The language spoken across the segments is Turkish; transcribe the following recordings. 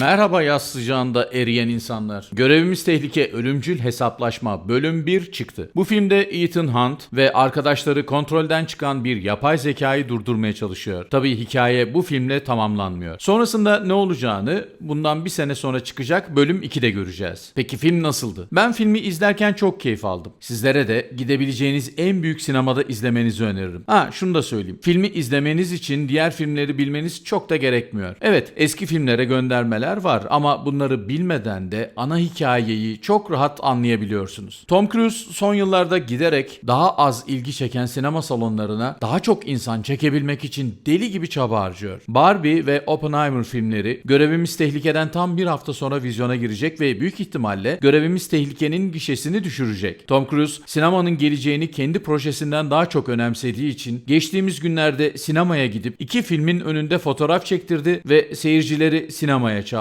Merhaba yaz sıcağında eriyen insanlar. Görevimiz tehlike ölümcül hesaplaşma bölüm 1 çıktı. Bu filmde Ethan Hunt ve arkadaşları kontrolden çıkan bir yapay zekayı durdurmaya çalışıyor. Tabii hikaye bu filmle tamamlanmıyor. Sonrasında ne olacağını bundan bir sene sonra çıkacak bölüm 2'de göreceğiz. Peki film nasıldı? Ben filmi izlerken çok keyif aldım. Sizlere de gidebileceğiniz en büyük sinemada izlemenizi öneririm. Ha şunu da söyleyeyim. Filmi izlemeniz için diğer filmleri bilmeniz çok da gerekmiyor. Evet eski filmlere göndermeler var ama bunları bilmeden de ana hikayeyi çok rahat anlayabiliyorsunuz. Tom Cruise son yıllarda giderek daha az ilgi çeken sinema salonlarına daha çok insan çekebilmek için deli gibi çaba harcıyor. Barbie ve Oppenheimer filmleri Görevimiz Tehlike'den tam bir hafta sonra vizyona girecek ve büyük ihtimalle Görevimiz Tehlike'nin gişesini düşürecek. Tom Cruise sinemanın geleceğini kendi projesinden daha çok önemsediği için geçtiğimiz günlerde sinemaya gidip iki filmin önünde fotoğraf çektirdi ve seyircileri sinemaya çağırdı.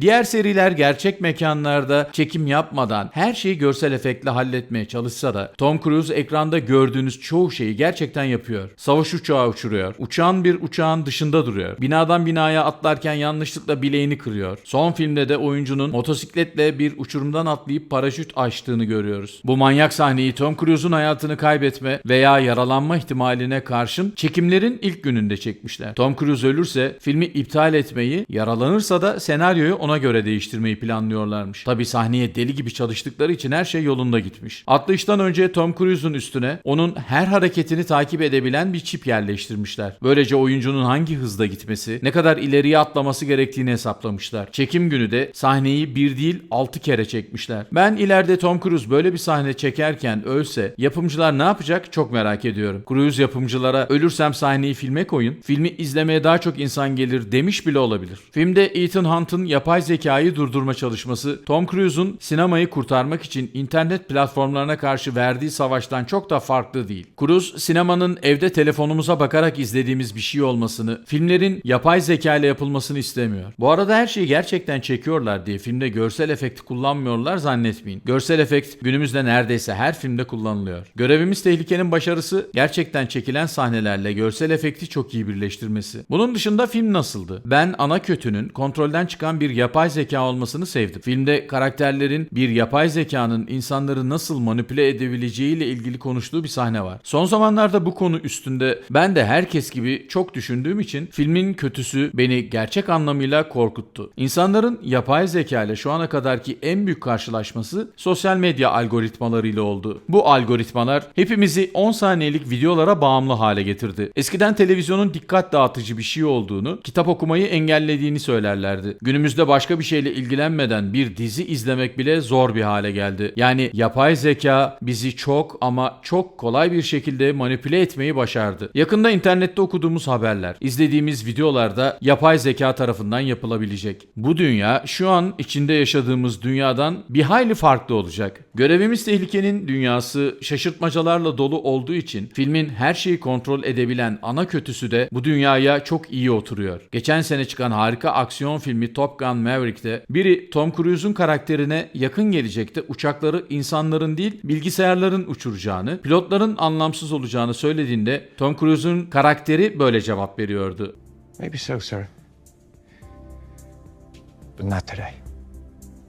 Diğer seriler gerçek mekanlarda çekim yapmadan her şeyi görsel efektle halletmeye çalışsa da Tom Cruise ekranda gördüğünüz çoğu şeyi gerçekten yapıyor. Savaş uçağı uçuruyor. Uçağın bir uçağın dışında duruyor. Binadan binaya atlarken yanlışlıkla bileğini kırıyor. Son filmde de oyuncunun motosikletle bir uçurumdan atlayıp paraşüt açtığını görüyoruz. Bu manyak sahneyi Tom Cruise'un hayatını kaybetme veya yaralanma ihtimaline karşın çekimlerin ilk gününde çekmişler. Tom Cruise ölürse filmi iptal etmeyi, yaralanırsa da senaryoyu ona göre değiştirmeyi planlıyorlarmış. Tabi sahneye deli gibi çalıştıkları için her şey yolunda gitmiş. Atlayıştan önce Tom Cruise'un üstüne onun her hareketini takip edebilen bir çip yerleştirmişler. Böylece oyuncunun hangi hızda gitmesi, ne kadar ileriye atlaması gerektiğini hesaplamışlar. Çekim günü de sahneyi bir değil 6 kere çekmişler. Ben ileride Tom Cruise böyle bir sahne çekerken ölse yapımcılar ne yapacak çok merak ediyorum. Cruise yapımcılara ölürsem sahneyi filme koyun, filmi izlemeye daha çok insan gelir demiş bile olabilir. Filmde Ethan Hunt'ın yapay zekayı durdurma çalışması Tom Cruise'un sinemayı kurtarmak için internet platformlarına karşı verdiği savaştan çok da farklı değil. Cruise sinemanın evde telefonumuza bakarak izlediğimiz bir şey olmasını, filmlerin yapay zeka ile yapılmasını istemiyor. Bu arada her şeyi gerçekten çekiyorlar diye filmde görsel efekt kullanmıyorlar zannetmeyin. Görsel efekt günümüzde neredeyse her filmde kullanılıyor. Görevimiz tehlikenin başarısı gerçekten çekilen sahnelerle görsel efekti çok iyi birleştirmesi. Bunun dışında film nasıldı? Ben ana kötünün kontrolden çıkan bir yapay zeka olmasını sevdim. Filmde karakterlerin bir yapay zekanın insanları nasıl manipüle edebileceğiyle ilgili konuştuğu bir sahne var. Son zamanlarda bu konu üstünde ben de herkes gibi çok düşündüğüm için filmin kötüsü beni gerçek anlamıyla korkuttu. İnsanların yapay zeka ile şu ana kadarki en büyük karşılaşması sosyal medya algoritmalarıyla oldu. Bu algoritmalar hepimizi 10 saniyelik videolara bağımlı hale getirdi. Eskiden televizyonun dikkat dağıtıcı bir şey olduğunu, kitap okumayı engellediğini söylerlerdi. Günümüzde başka bir şeyle ilgilenmeden bir dizi izlemek bile zor bir hale geldi. Yani yapay zeka bizi çok ama çok kolay bir şekilde manipüle etmeyi başardı. Yakında internette okuduğumuz haberler, izlediğimiz videolarda yapay zeka tarafından yapılabilecek. Bu dünya şu an içinde yaşadığımız dünyadan bir hayli farklı olacak. Görevimiz tehlikenin dünyası şaşırtmacalarla dolu olduğu için filmin her şeyi kontrol edebilen ana kötüsü de bu dünyaya çok iyi oturuyor. Geçen sene çıkan harika aksiyon filmi Top Gun Maverick'te biri Tom Cruise'un karakterine yakın gelecekte uçakları insanların değil bilgisayarların uçuracağını, pilotların anlamsız olacağını söylediğinde Tom Cruise'un karakteri böyle cevap veriyordu. Maybe so, sir. But not today.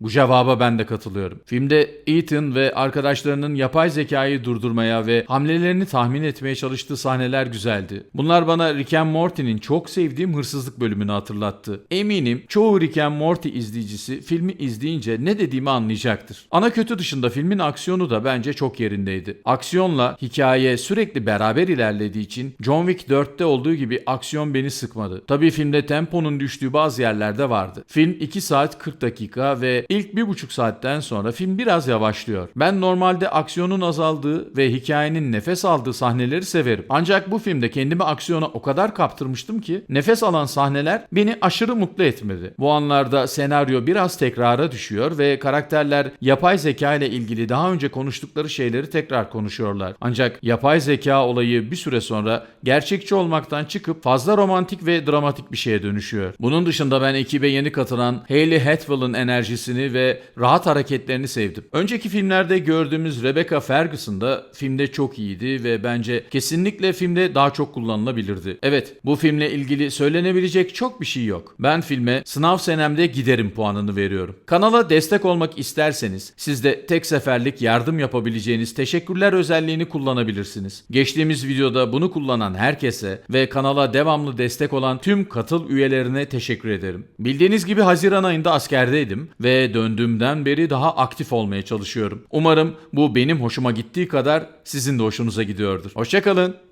Bu cevaba ben de katılıyorum. Filmde Ethan ve arkadaşlarının yapay zekayı durdurmaya ve hamlelerini tahmin etmeye çalıştığı sahneler güzeldi. Bunlar bana Rick and Morty'nin çok sevdiğim hırsızlık bölümünü hatırlattı. Eminim çoğu Rick and Morty izleyicisi filmi izleyince ne dediğimi anlayacaktır. Ana kötü dışında filmin aksiyonu da bence çok yerindeydi. Aksiyonla hikaye sürekli beraber ilerlediği için John Wick 4'te olduğu gibi aksiyon beni sıkmadı. Tabii filmde temponun düştüğü bazı yerlerde vardı. Film 2 saat 40 dakika ve ilk 1,5 saatten sonra film biraz yavaşlıyor. Ben normalde aksiyonun azaldığı ve hikayenin nefes aldığı sahneleri severim. Ancak bu filmde kendimi aksiyona o kadar kaptırmıştım ki nefes alan sahneler beni aşırı mutlu etmedi. Bu anlarda senaryo biraz tekrara düşüyor ve karakterler yapay zeka ile ilgili daha önce konuştukları şeyleri tekrar konuşuyorlar. Ancak yapay zeka olayı bir süre sonra gerçekçi olmaktan çıkıp fazla romantik ve dramatik bir şeye dönüşüyor. Bunun dışında ben ekibe yeni katılan Hayley Atwell'ın enerjisini gülmesini ve rahat hareketlerini sevdim. Önceki filmlerde gördüğümüz Rebecca Ferguson da filmde çok iyiydi ve bence kesinlikle filmde daha çok kullanılabilirdi. Evet, bu filmle ilgili söylenebilecek çok bir şey yok. Ben filme sınav senemde giderim puanını veriyorum. Kanala destek olmak isterseniz siz de tek seferlik yardım yapabileceğiniz teşekkürler özelliğini kullanabilirsiniz. Geçtiğimiz videoda bunu kullanan herkese ve kanala devamlı destek olan tüm katıl üyelerine teşekkür ederim. Bildiğiniz gibi Haziran ayında askerdeydim ve döndüğümden beri daha aktif olmaya çalışıyorum. Umarım bu benim hoşuma gittiği kadar sizin de hoşunuza gidiyordur. Hoşçakalın.